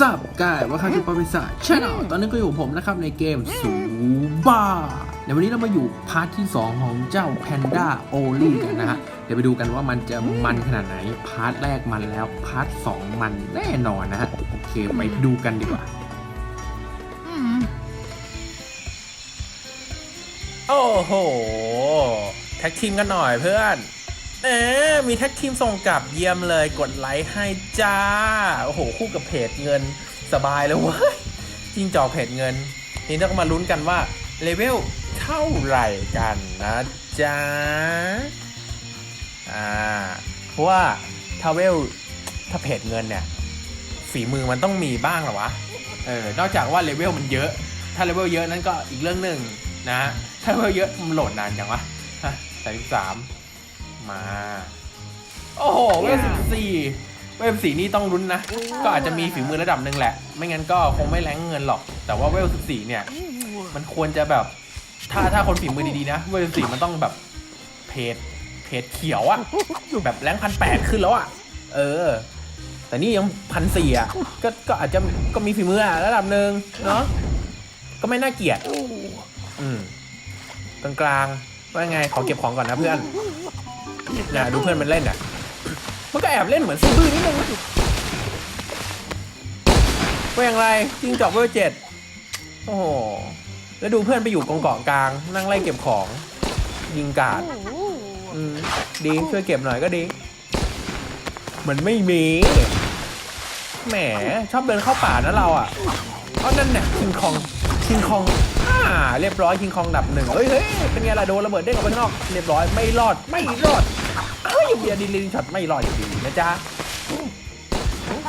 ทราบกายว่าข้าคือปาปิศาจใช่แล้วตอนนี้ก็อยู่กับผมนะครับในเกมซูบ้าในวันนี้เรามาอยู่พาร์ทที่ 2 ของเจ้าแพนด้าโอลี่กันนะฮะ เดี๋ยวไปดูกันว่ามันจะมันขนาดไหน พาร์ทแรกมันแล้ว พาร์ทสองมันแน่นอนนะฮะ โอเค ไปดูกันดีกว่า โอ้โห แท็กทีมกันหน่อยเพื่อน เอ๊ะมีแท็กทีมส่งกลับเยี่ยมเลยกดไลค์ให้จ้า โอ้โห คู่กับเพจเงินสบายเลยเว้ยจริงจอกเพจเงิน นี่เราก็มาลุ้นกันว่าเลเวลเท่าไหร่กันนะจ๊ะอ่าเพราะว่าถ้าเวลถ้าเพจเงินเนี่ยฝีมือมันต้องมีบ้างเหรอวะเออนอกจากว่าเลเวลมันเยอะ ถ้าเลเวลเยอะนั่นก็อีกเรื่องหนึ่งนะถ้าเลเวลเยอะมันโหลดนานจังวะฮะสามสา มมา โอ้โห เวลสิบสี่เวลสี่นี่ต้องลุ้นนะ ก็อาจจะมีฝีมือระดับหนึ่งแหละ ไม่งั้นก็คงไม่แรงเงินหรอก แต่ว่าเวลสิบสี่เนี่ย มันควรจะแบบ ถ้าถ้าคนฝีมือดีๆนะ เวลสี่มันต้องแบบเพจเพจเขียวอะแบบแรงพันแปดขึ้นแล้วอะเออ แต่นี่ยังพันสี่อะก็ก็อาจจะก็มีฝีมืออะระดับหนึ่งเนาะก็ไม่น่าเกลียดอืมกลางๆว่าไงขอเก็บของก่อนนะเพื่อน นะดูเพื่อนมันเล่นอะมันก็แอบเล่นเหมือนซื่อบื้อนิดนึงว่าอย่างไรจิงจอกเวลเจ็ดโอ้โห แล้วดูเพื่อนไปอยู่กองเกาะกลาง นั่งไล่เก็บของ ยิงกาดอืมดีช่วยเก็บหน่อยก็ดี มันไม่มี แหม ชอบเดินเข้าป่านะเราอะเอานั่นเนี่ยคิงคองคิงคองอ่าเรียบร้อยคิงคองดับหนึ่งเฮ้ยเฮ้ยเป็นไงล่ะโดนระเบิดเด้งออกไปข้างนอก เรียบร้อยไม่รอดไม่รอด เฮ้ยเบียร์ดิลินช็อตไม่รอดอยู่ดีนะจ๊ะ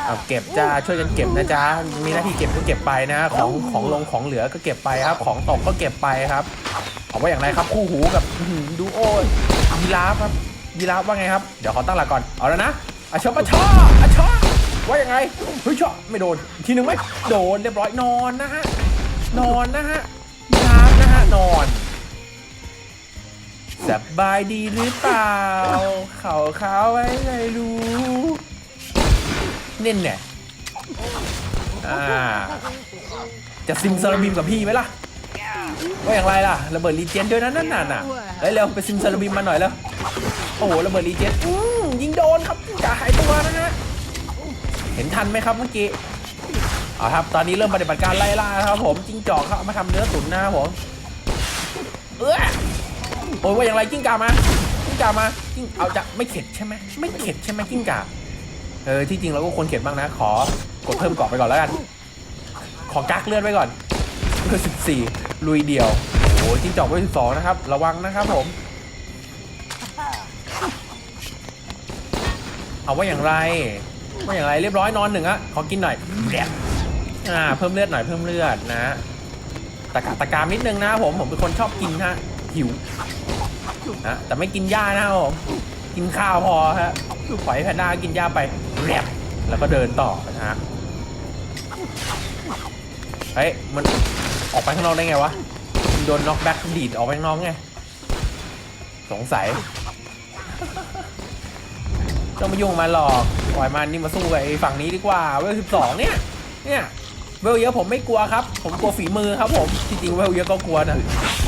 เอาเก็บจ้าช่วยกันเก็บนะจ๊ะมีหน้าที่เก็บก็เก็บไปนะ ของของลงของเหลือก็เก็บไปครับ ของตกก็เก็บไปครับเอาว่าอย่างไรครับคู่หูกับอื้อหือดูโอยีราฟครับยีราฟว่าไงครับเดี๋ยวขอตั้งหลักก่อนเอาแล้วนะอาชอปะชออาชอว่ายังไงเฮ้ยชอไม่โดนทีหนึ่งไหมโดนเรียบร้อยนอนนะฮะนอนนะฮะยีราฟนะฮะนอน สบายดีหรือเปล่า เขาเขาไว้ไงรู้เน่นเนี่ยอ่าจะซิมซาลาบิมกับพี่ไหมล่ะว่าอย่างไรล่ะระเบิดรีเจนด้วยนะนั่นน่ะน่ะเฮ้ยเร็วไปซิมซาลาบิมมาหน่อยแล้วโอ้โหระเบิดรีเจนอืมยิงโดนครับกาหายตัวนะฮะเห็นทันไหมครับเมื่อกี้เอาครับตอนนี้เริ่มปฏิบัติการไล่ล่าครับผมจิงจอกเขาเอามาทำเนื้อตุ๋นนะครับผมเออ โอ้ยว่าอย่างไรกิ้งก่ามากิ้งก่ามากิ้งเอาจะไม่เข็ดใช่ไหมไม่เข็ดใช่ไหมกิ้งก่าเออที่จริงเราก็ควรเข็ดบ้างนะ ขอกดเพิ่มเกาะไปก่อนแล้วกัน ขอกักเลือดไว้ก่อนเบอร์สิบสี่ลุยเดียวโอ้ยจิ้งจอกเบอร์สิบสองนะครับ ระวังนะครับผม เอาว่าอย่างไรว่าอย่างไรเรียบร้อยนอนหนึ่งอะขอกินหน่อยแดกอ่าเพิ่มเลือดหน่อยเพิ่มเลือดนะตะกะตะกามนิดนึงนะผมผมเป็นคนชอบกินฮะหิว นะแต่ไม่กินหญ้านะครับผมกินข้าวพอฮะปล่อยแพนด้ากินหญ้าไปแรบแล้วก็เดินต่อนะฮะเฮ้ยมันออกไปข้างนอกได้ไงวะโดนน็อกแบ็กดีดออกไปข้างนอกไงสงสัยต้องมายุ่งมันหรอกปล่อยมันนี่มาสู้กับไอ้ฝั่งนี้ดีกว่าเวลสิบสองเนี่ยเนี่ยเวลเยอะผมไม่กลัวครับ ผมกลัวฝีมือครับผมจริงๆเวลเยอะก็กลัวนะ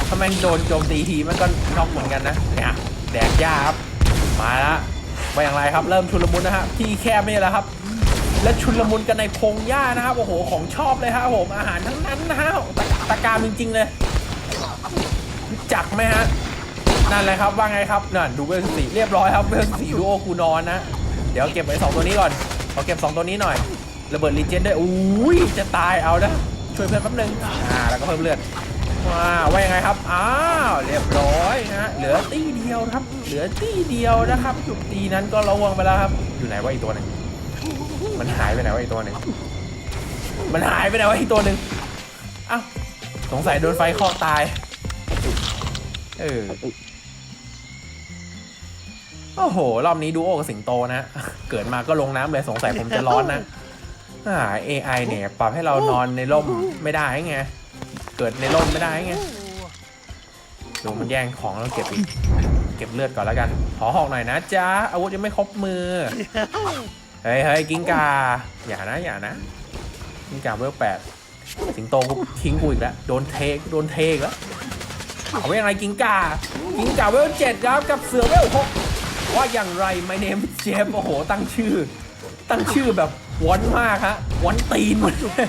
ถ้าแม่งโดนโจมตีทีมันก็น็อกเหมือนกันนะเนี่ยแดกยาครับมาละว่าอย่างไรครับเริ่มชุลมุนนะฮะที่แคบนี่แหละครับ และชุลมุนกันในพงหญ้านะครับโอ้โหของชอบเลยครับผมอาหารทั้งนั้นนะฮะตะตะการจริงๆเลยรู้จักไหมฮะนั่นแหละครับว่าไงครับนั่นดูเวลสีเรียบร้อยครับเวลสีดูโอกูนอนนะเดี๋ยวเก็บไว้สองตัวนี้ก่อนขอเก็บสองตัวนี้หน่อยระเบิดรีเจนด้วยอุ้ยจะตายเอานะช่วยเพื่อนแป๊บนึงอ่าแล้วก็เพิ่มเลือด ว้าว่ายังไงครับ อ้าว เรียบร้อยนะฮะ เหลือตี้เดียวครับ เหลือตี้เดียวนะครับ จุดตีนั้นก็ระวังไปแล้วครับ อยู่ไหนวะอีกตัวหนึ่งมันหายไปไหนวะอีกตัวหนึ่งมันหายไปไหนวะอีกตัวหนึ่งอ้าว สงสัยโดนไฟคอกตาย เออ โอ้โห รอบนี้ดูโอกับสิงโตนะ เกิดมาก็ลงน้ำเลยสงสัยผมจะร้อนนะอ่า AI เนี่ย ปรับให้เรานอนในร่มไม่ได้ไง เกิดในร่มไม่ได้ไงดูมันแย่งของแล้วเก็บอีกเก็บเลือดก่อนแล้วกันขอหอกหน่อยนะจ๊ะอาวุธยังไม่ครบมือเฮ้ยเฮ้ยกิ้งกาอย่านะอย่านะกิ้งกาเวลแปดสิงโตกูทิ้งกูอีกแล้วโดนเทโดนเทอีกแล้วเอาไว้ยังไงกิ้งกากิ้งกาเวลเจ็ดครับกับเสือเวลหกว่าอย่างไร my name is Jeff โอ้โหตั้งชื่อ ตั้งชื่อแบบวอนมากฮะวอนตีนหมดเลย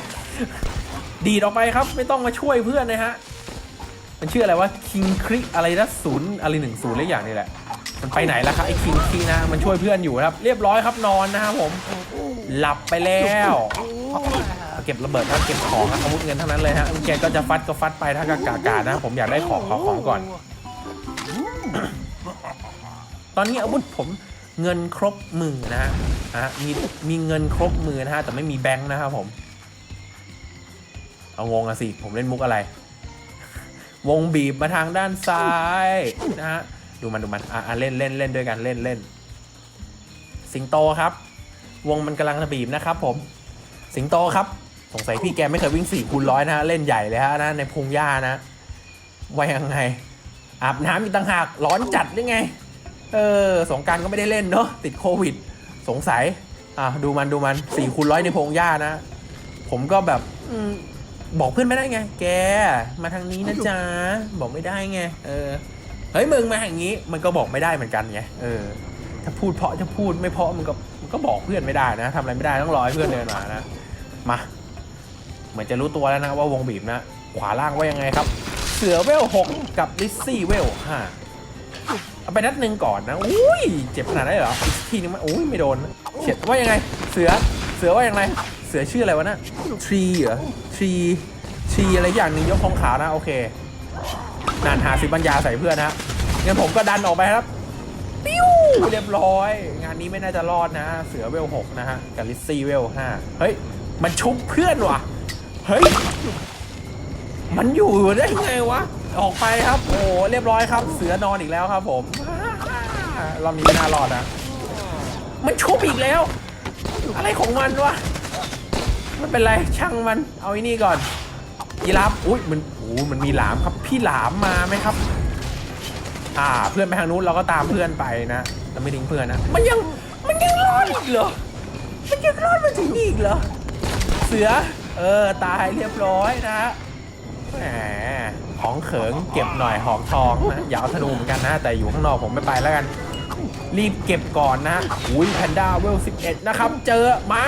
ดีดออกไปครับ ไม่ต้องมาช่วยเพื่อนนะฮะ มันชื่ออะไรวะคิงคริอะไรนะศูนย์อะไรหนึ่งศูนย์อะไรอย่างนี้แหละ มันไปไหนแล้วครับไอ้คิงครินะมันช่วยเพื่อนอยู่ครับ เรียบร้อยครับนอนนะครับผม หลับไปแล้วเก็บระเบิดครับเก็บของครับอาวุธเงินเท่านั้นเลยฮะแกก็จะฟัดก็ฟัดไปถ้ากากากานะผมอยากได้ของขอของก่อน ตอนนี้อาวุธผมเงินครบมือนะฮะอะมีมีเงินครบมือนะฮะแต่ไม่มีแบงค์นะครับผม เอางงอะสิ ผมเล่นมุกอะไร วงบีบมาทางด้านซ้ายนะฮะ ดูมันดูมัน อะเล่นเล่นเล่นด้วยกันเล่นเล่น สิงโตครับ วงมันกำลังจะบีบนะครับผม สิงโตครับ สงสัยพี่แกไม่เคยวิ่งสี่คูณร้อยนะฮะ เล่นใหญ่เลยฮะนะในพงหญ้านะว่ายังไง อาบน้ำอีกต่างหาก ร้อนจัดหรือไง เออ สงการก็ไม่ได้เล่นเนาะ ติดโควิด สงสัย อะดูมันดูมันสี่คูณร้อยในพงหญ้านะ ผมก็แบบ บอกเพื่อนไม่ได้ไง แก มาทางนี้นะจ๊ะ บอกไม่ได้ไง เออ เฮ้ยมึงมาอย่างนี้ มันก็บอกไม่ได้เหมือนกันไง เออ ถ้าพูดเพราะจะพูดไม่เพราะมันก็มันก็บอกเพื่อนไม่ได้นะทำอะไรไม่ได้ต้องรอให้เพื่อนเดินมานะ มา เหมือนจะรู้ตัวแล้วนะว่าวงบีบนะ ขวาล่างว่ายังไงครับ เสือเวลหกกับลิซซี่เวลห้าเอาไปนัดหนึ่งก่อนนะ อุ้ย เจ็บขนาดนั้นเลยเหรออีกทีนึงไหมอุ้ยไม่โดนเฉียดว่ายังไง เสือ เสือว่ายังไง เสือชื่ออะไรวะนะทรีเหรอทรีทรีอะไรอย่างหนึงยกธงขาวนะ โอเคนานหาสิบัญญาใส่เพื่อนนะฮะงั้นผมก็ดันออกไปครับปิ้วเรียบร้อย งานนี้ไม่น่าจะรอดนะ เสือเวลหกนะฮะกับลิซซี่เวลห้าเฮ้ย มันชุบเพื่อนว่ะ เฮ้ย มันอยู่ได้ไงวะ ออกไปครับ โอ้เรียบร้อยครับ เสือนอนอีกแล้วครับผมเรอบนี้ไม่น่ารอดนะ มันชุบอีกแล้ว อะไรของมันวะ ไม่เป็นไรช่างมัน เอาไอ้นี่ก่อน ยีราฟอุ้ยมันโอ้มันมีหลามครับ พี่หลามมาไหมครับ อ่า เพื่อนไปทางนู้นเราก็ตามเพื่อนไปนะเราไม่ทิ้งเพื่อนนะ มันยังมันยังรอดอีกเหรอ มันยังรอดมาถึงนี่อีกเหรอ เสือ เออ ตายเรียบร้อยนะฮะแหมของเขิงเก็บหน่อยหอกทองนะอย่าเอาธนูเหมือนกันนะ แต่อยู่ข้างนอกผมไม่ไปแล้วกัน รีบเก็บก่อนนะอุ้ยแพนด้าเวล11 นะครับ เจอมา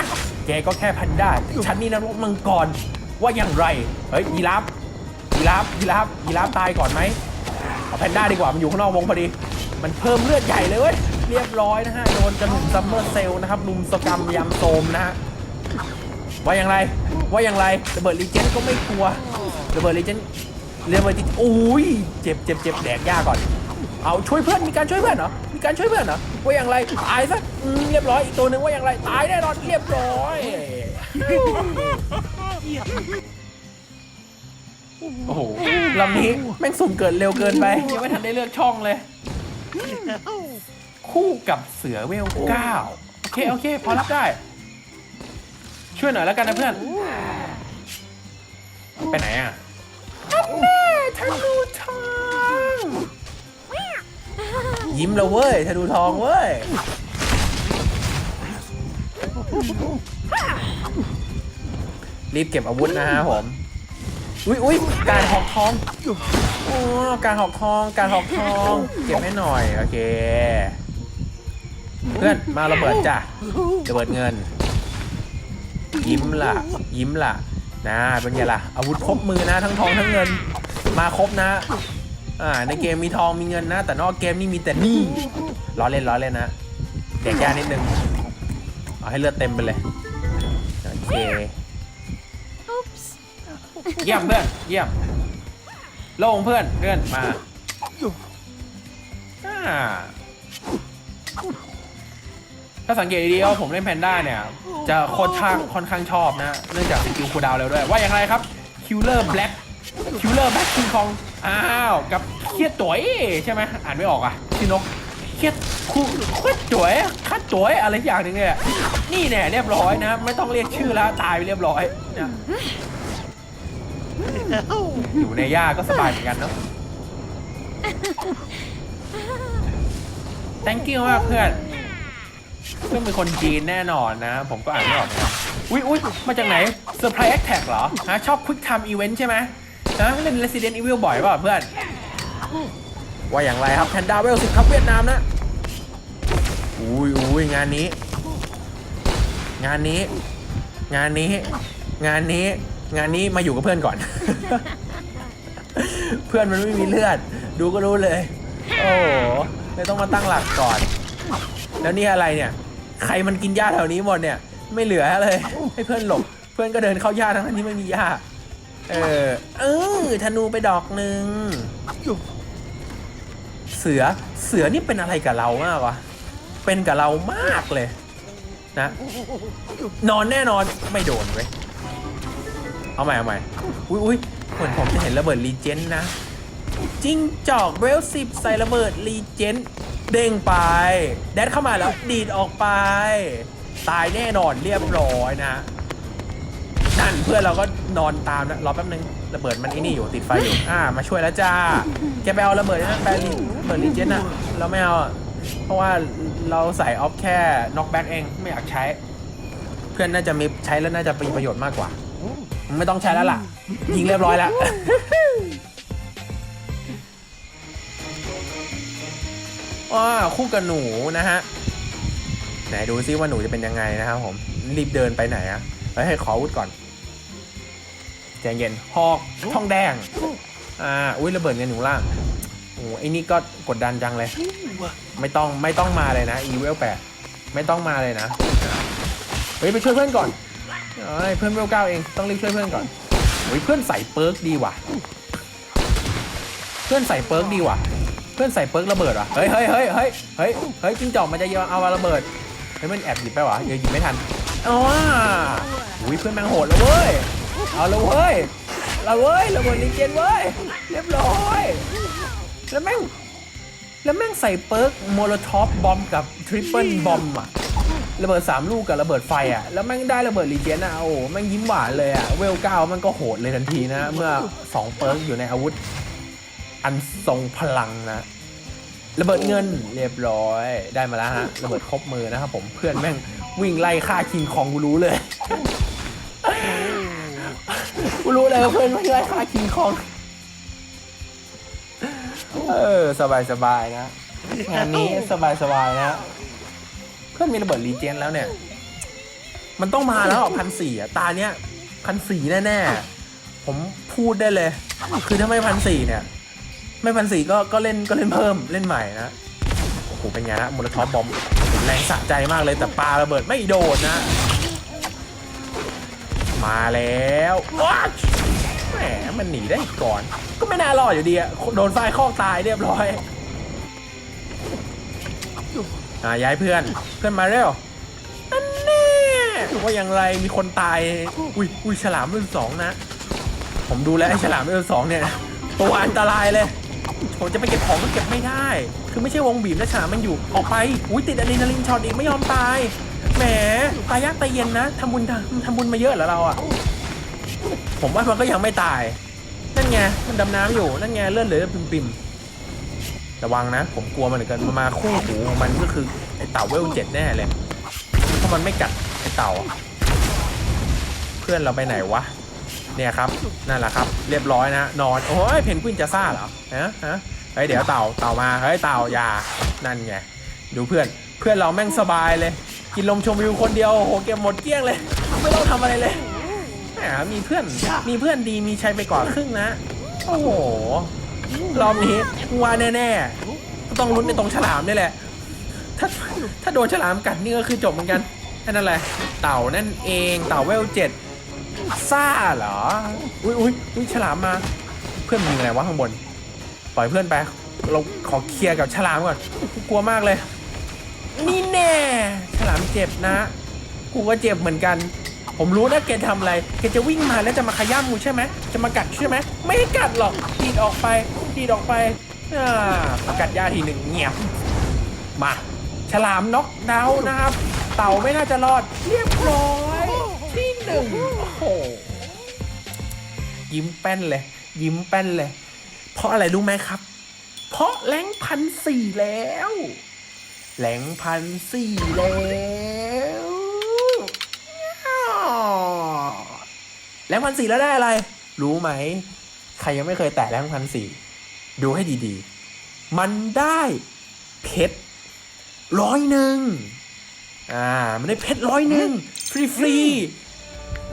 กก็แค่แพนด้าฉันนี่นะรกมังกรว่าอย่างไร เฮ้ยยีราฟยีราฟยีราฟยีราฟตายก่อนไหมเอาแพนด้าดีกว่า มันอยู่ข้างนอกวงพอดี มันเพิ่มเลือดใหญ่เลยเว้ย เรียบร้อยนะฮะ โดนกระหนุ่มซัมเมอร์เซลนะครับลุมสกรรมยำโซมนะฮะ ว่าอย่างไร ว่าอย่างไรระเบิดรีเจนก็ไม่กลัวระเบิดรีเจน เระเบิดรีอุ้ยเจ็บเจ็บเจ็บแดกยาก่อน เอาช่วยเพื่อนมีการช่วยเพื่อนเหรอมีการช่วยเพื่อนเหรอว่าอย่างไรตายซะอืมเรียบร้อยอีกตัวหนึ่งว่าอย่างไรตายแน่นอนเรียบร้อยโอ้โหลำนี้แม่งสุ่มเกิดเร็วเกินไปยังไม่ทันได้เลือกช่องเลย คู่กับเสือเวลเก้าโอเคโอเค พอรับได้ ช่วยหน่อยแล้วกันนะเพื่อน ไปไหนอะ นแน่ธนูทอง ยิ้มแล้วเว้ยธนูทองเว้ย รีบเก็บอาวุธนะฮะผม อุ้ยอุ้ยการหอกทองโอ้การหอกทอง การหอกทอง เก็บให้หน่อย โอเค เพื่อนมาระเบิดจ้ะระเบิดเงิน ยิ้มล่ะ ยิ้มล่ะ นะเป็นไงล่ะอาวุธครบมือนะทั้งทองทั้งเงินมาครบนะอ่าในเกมมีทองมีเงินนะ แต่นอกเกมนี่มีแต่หนี้ล้อเล่นล้อเล่นนะเด็กแก่นิดนึงเอาให้เลือดเต็มไปเลยโอเคเยี่ยมเพื่อนเยี่ยมโล่งเพื่อนเพื่อนมาอ่า ถ้าสังเกตดีๆว่าผมเล่นแพนด้าเนี่ย จะค่อนข้างค่อนข้างชอบนะ เนื่องจากสกิลคูดาวน์เร็วด้วย ว่าอย่างไรครับคิลเลอร์แบล็กคิลเลอร์แบล็กคิงคองอ้าวกับเคียดตัวใช่ไหมอ่านไม่ออกอะชื่อนกเคียดคูคียดตัวคัดตัวอะไรอย่างหนึ่งเนี่ยนี่แน่เรียบร้อยนะ ไม่ต้องเรียกชื่อแล้วตายไปเรียบร้อยนะอยู่ในหญ้าก็สบายเหมือนกันเนาะ thank you มากเพื่อน ต้องเป็นคนจีนแน่นอนนะ ผมก็อ่านไม่ออกเหมือนกันอุ้ยอุ้ยมาจากไหนเซอร์ไพรส์แอคแท็กเหรอฮะชอบ Quick Time Event ใช่ไหมฮะเล่น Resident Evil บ่อยเปล่าเพื่อน ว่าอย่างไรครับแพนด้าเวลสิครับเวียดนามนะ อุ้ยอุ้ยงานนี้ งานนี้ งานนี้ งานนี้ งานนี้มาอยู่กับเพื่อนก่อน เพื่อนมันไม่มีเลือด ดูก็รู้เลย โอ้โหเลยต้องมาตั้งหลักก่อน แล้วนี่อะไรเนี่ย ใครมันกินหญ้าแถวนี้หมดเนี่ย ไม่เหลือเลย ให้เพื่อนหลบ เพื่อนก็เดินเข้าหญ้าทั้งที่ไม่มีหญ้า เออ เออธนูไปดอกหนึ่งเสือ เสือนี่เป็นอะไรกับเรามากวะ เป็นกับเรามากเลย นะ นอนแน่นอนไม่โดนเว้ย เอาใหม่เอาใหม่ อุ้ยอุ้ยเหมือนผมจะเห็นระเบิดรีเจนนะ จิ้งจอกเวลสิบใส่ระเบิดรีเจน เด้งไป แดดเข้ามาแล้วดีดออกไป ตายแน่นอนเรียบร้อยนะนั่นเพื่อนเราก็นอนตามนะรอแป๊บนึงระเบิดมันไอ้นี่อยู่ติดไฟอยู่อ่ามาช่วยแล้วจ้าแกไปเอาระเบิดนั่นไปรีระเบิดรีเจนอะเราไม่เอาอะเพราะว่าเราใส่ออฟแค่น็อกแบ็กเองไม่อยากใช้ เพื่อนน่าจะมีใช้แล้วน่าจะมีประโยชน์มากกว่า ไม่ต้องใช้แล้วล่ะ ยิงเรียบร้อยแล้ว ว้าคู่กับหนูนะฮะไหนดูซิว่าหนูจะเป็นยังไงนะครับผมรีบเดินไปไหนอะเฮ้ให้ขออาวุธก่อนใจเย็นหอกทองแดงอ่าอุ้ยระเบิดเงินหนูล่างโอ้ไอ้นี่ก็กดดันจังเลย ไม่ต้องไม่ต้องมาเลยนะอีเวลแปดไม่ต้องมาเลยนะเฮ้ยไปช่วยเพื่อนก่อนเอ้ยเพื่อนเวลเก้าเองต้องรีบช่วยเพื่อนก่อนเฮ้ยเพื่อนใส่เปิร์กดีว่ะ เพื่อนใส่เปิร์กดีว่ะ พื่อนใส่เปิร์กระเบิดว่ะเฮ้ยเฮ้ยเฮ้ยเฮ้ยเฮ้ยเฮ้ยจิ้งจอกมันจะยอมเอาระเบิดเฮ้ยมันแอบหยิบไปวะเดี๋ยวหยิบไม่ทันอ๋ออุ้ยเพื่อนแม่งโหดแล้วเว้ยเอาแล้วเว้ยเราเว้ยระเบิดลิงเจนเว้ยเรียบร้อยแล้วแม่งแล้วแม่งใส่เปิร์กโมโลท็อปบอมกับทริปเปิลบอมอะระเบิดสามลูกกับระเบิดไฟอะ แล้วแม่งได้ระเบิดรีเจนอะโอ้แม่งยิ้มหวานเลยอะ เวลเก้ามันก็โหดเลยทันทีนะ เมื่อสองเปิร์กอยู่ในอาวุธ อันทรงพลังนะระเบิดเงินเรียบร้อยได้มาแล้วฮะระเบิดครบมือนะครับผมเพื่อนแม่งวิ่งไล่ฆ่าคิงคองกูรู้เลยกูรู้เลยว่าเพื่อนวิ่งไล่ฆ่าคิงคองเออสบายสบายๆนะงานนี้สบายสบายๆนะเพื่อนมีระเบิดรีเจนแล้วเนี่ย มันต้องมาแล้วพันสี่อะตาเนี้ยพันสี่แน่ๆผมพูดได้เลย คือถ้าไม่พันสี่เนี่ย ไม่พันสี่ก็ก็เล่นก็เล่นเพิ่มเล่นใหม่นะโอ้โหเป็นไงนะมูลท็อปบอมแรงสะใจมากเลยแต่ปลาระเบิดไม่โดนนะ มาแล้วว้าแหมมันหนีได้ก่อน ก็ไม่น่ารอดอยู่ดีอะโดนไฟคอกตายเรียบร้อยอ่าย้ายเพื่อนเพื่อนมาเร็วอันแน่ว่าอย่างไรมีคนตายอุ้ยอุ้ยฉลามเรื่องสองนะ ผมดูแล้วไอ้ฉลามเรื่องสองเนี่ยตัวอันตรายเลย ผมจะไปเก็บของก็เก็บไม่ได้ คือไม่ใช่วงบีบนะฉามันอยู่ออกไป อุ้ยติดอะดรีนาลินช็อตอีกไม่ยอมตาย แหมตายยากตายเย็นนะทำบุญทำทำบุญมาเยอะเหรอเราอะ ผมว่ามันก็ยังไม่ตาย นั่นไงมันดำน้ำอยู่ นั่นไงเลื่อดเหลือปิ่มระวังนะ ผมกลัวมันเหลือเกินมันมาคู่หูของมันก็คือไอเต่าเวลเจ็ดแน่เลย เพราะมันไม่กัดไอเต่า เพื่อนเราไปไหนวะ เนี่ยครับนั่นแหละครับ เรียบร้อยนะนอนโอ้ยเพนกวินจะซ่าเหรอฮะฮะเฮ้ยเดี๋ยวเต่าเต่ามาเฮ้ยเต่าอย่านั่นไงดูเพื่อนเพื่อนเราแม่งสบายเลย กินลมชมวิวคนเดียวโอ้โหเก็บหมดเกลี้ยงเลย ไม่ต้องทำอะไรเลยแหมมีเพื่อนมีเพื่อนดีมีชัยไปกว่าครึ่งนะ โอ้โหรอบนี้ว่าแน่ๆต้องลุ้นในตรงฉลามนี่แหละ ถ้าถ้าโดนฉลามกัดนี่ก็คือจบเหมือนกันนั้นแหละเต่านั่นเองเต่าเวลเจ็ด ซ่าเหรอ อุ้ยอุ้ยอุ้ยฉลามมา เพื่อนมีอะไรวะข้างบน ปล่อยเพื่อนไป เราขอเคลียร์กับฉลามก่อน กลัวมากเลย นี่แน่ ฉลามเจ็บนะ กูก็เจ็บเหมือนกัน ผมรู้นะแกทำอะไร แกจะวิ่งมาแล้วจะมาขย้ำกูใช่ไหม จะมากัดใช่ไหม ไม่กัดหรอก ดีดออกไป ดีดออกไปอ่ากัดยาทีหนึ่งเงียบ มา ฉลามน็อกดาวน์นะครับ เต่าไม่น่าจะรอด เรียบร้อย หนึ่งโอ้โหยิ้มแป้นเลย ยิ้มแป้นเลย เพราะอะไรรู้ไหมครับ เพราะแรงพันสี่แล้วแหลงพันสี่แล้วแหลงพันสี่แล้วได้อะไร รู้ไหม ใครยังไม่เคยแตะแหลงพันสี่ดูให้ดีๆ มันได้เพชรร้อยหนึ่งอ่า มันได้เพชรร้อยหนึ่งฟรีฟรีๆ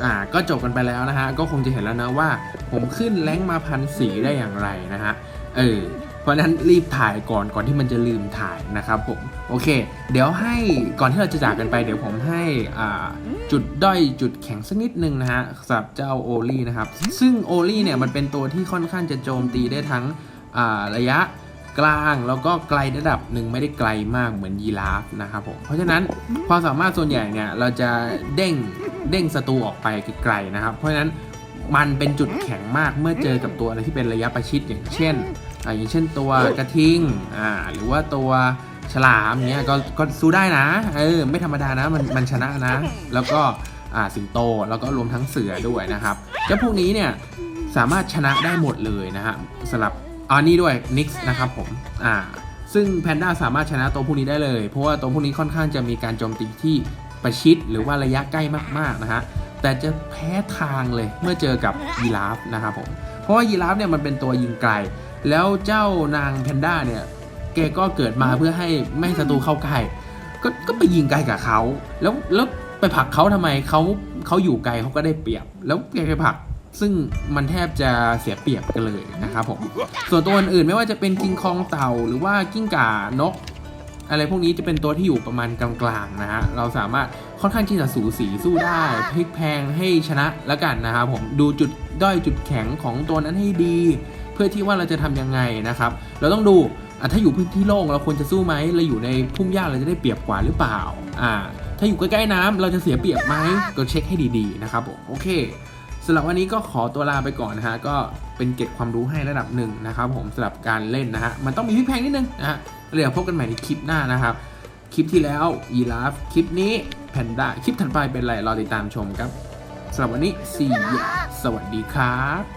อ่าก็จบกันไปแล้วนะฮะก็คงจะเห็นแล้วนะว่า ผมขึ้นแรงมาพันสีได้อย่างไรนะฮะเออเพราะฉะนั้นรีบถ่ายก่อนก่อนที่มันจะลืมถ่ายนะครับผมโอเค เดี๋ยวให้ก่อนที่เราจะจากกันไป เดี๋ยวผมให้อ่าจุดด้อยจุดแข็งสักนิดนึงนะฮะสำหรับเจ้าโอลี่นะครับซึ่งโอลี่เนี่ยมันเป็นตัวที่ค่อนข้างจะโจมตีได้ทั้งอ่าระยะ กลาง แล้วก็ไกลระดับหนึ่งไม่ได้ไกลมากเหมือนยีราฟนะครับผมเพราะฉะนั้นความสามารถส่วนใหญ่เนี่ยเราจะเด้งเด้งศัตรูออกไปไกลๆนะครับ เพราะฉะนั้นมันเป็นจุดแข็งมากเมื่อเจอกับตัวอะไรที่เป็นระยะประชิดอย่างเช่นอ่าอย่างเช่นตัวกระทิงอ่าหรือว่าตัวฉลามเนี้ยก็ก็สู้ได้นะเออไม่ธรรมดานะมันมันชนะนะ แล้วก็อ่าสิงโตแล้วก็รวมทั้งเสือด้วยนะครับเจ้าพวกนี้เนี่ยสามารถชนะได้หมดเลยนะฮะสำหรับ อ๋อนี่ด้วย Nix นะครับผม อ่า ซึ่งแพนด้าสามารถชนะตัวพวกนี้ได้เลย เพราะว่าตัวพวกนี้ค่อนข้างจะมีการโจมตีที่ประชิดหรือว่าระยะใกล้มากๆนะฮะ แต่จะแพ้ทางเลยเมื่อเจอกับยีราฟนะครับผม เพราะว่ายีราฟเนี่ยมันเป็นตัวยิงไกล แล้วเจ้านางแพนด้าเนี่ย แกก็เกิดมาเพื่อให้ไม่ให้ศัตรูเข้าใกล้ก็ก็ไปยิงไกลกับเขา แล้วแล้วไปผลักเขาทำไมเขาเขาอยู่ไกลเขาก็ได้เปรียบ แล้วแกไปผลัก ซึ่งมันแทบจะเสียเปรียบกันเลยนะครับผม ส่วนตัวอื่นๆไม่ว่าจะเป็นกิ้งคองเต่าหรือว่ากิ้งก่านก อะไรพวกนี้จะเป็นตัวที่อยู่ประมาณกลางๆนะฮะ เราสามารถค่อนข้างที่จะสูสีสู้ได้พลิกแพงให้ชนะแล้วกันนะครับผม ดูจุดด้อยจุดแข็งของตัวนั้นให้ดี เพื่อที่ว่าเราจะทำยังไงนะครับ เราต้องดูถ้าอยู่พื้นที่โล่งเราควรจะสู้ไหมเราอยู่ในพุ่มหญ้าเราจะได้เปรียบกว่าหรือเปล่า อ่า ถ้าอยู่ใกล้ๆน้ำเราจะเสียเปรียบไหมก็เช็คให้ดีๆนะครับผม โอเค สำหรับวันนี้ก็ขอตัวลาไปก่อนนะฮะก็เป็นเก็บความรู้ให้ระดับหนึ่งนะครับผมสำหรับการเล่นนะฮะมันต้องมีพลิกแพงนิดนึงนะฮะเดี๋ยวพบกันใหม่ในคลิปหน้านะครับ คลิปที่แล้วยีราฟคลิปนี้แพนด้าคลิปถัดไปเป็นอะไรรอติดตามชมครับสำหรับวันนี้สี่สวัสดีครับ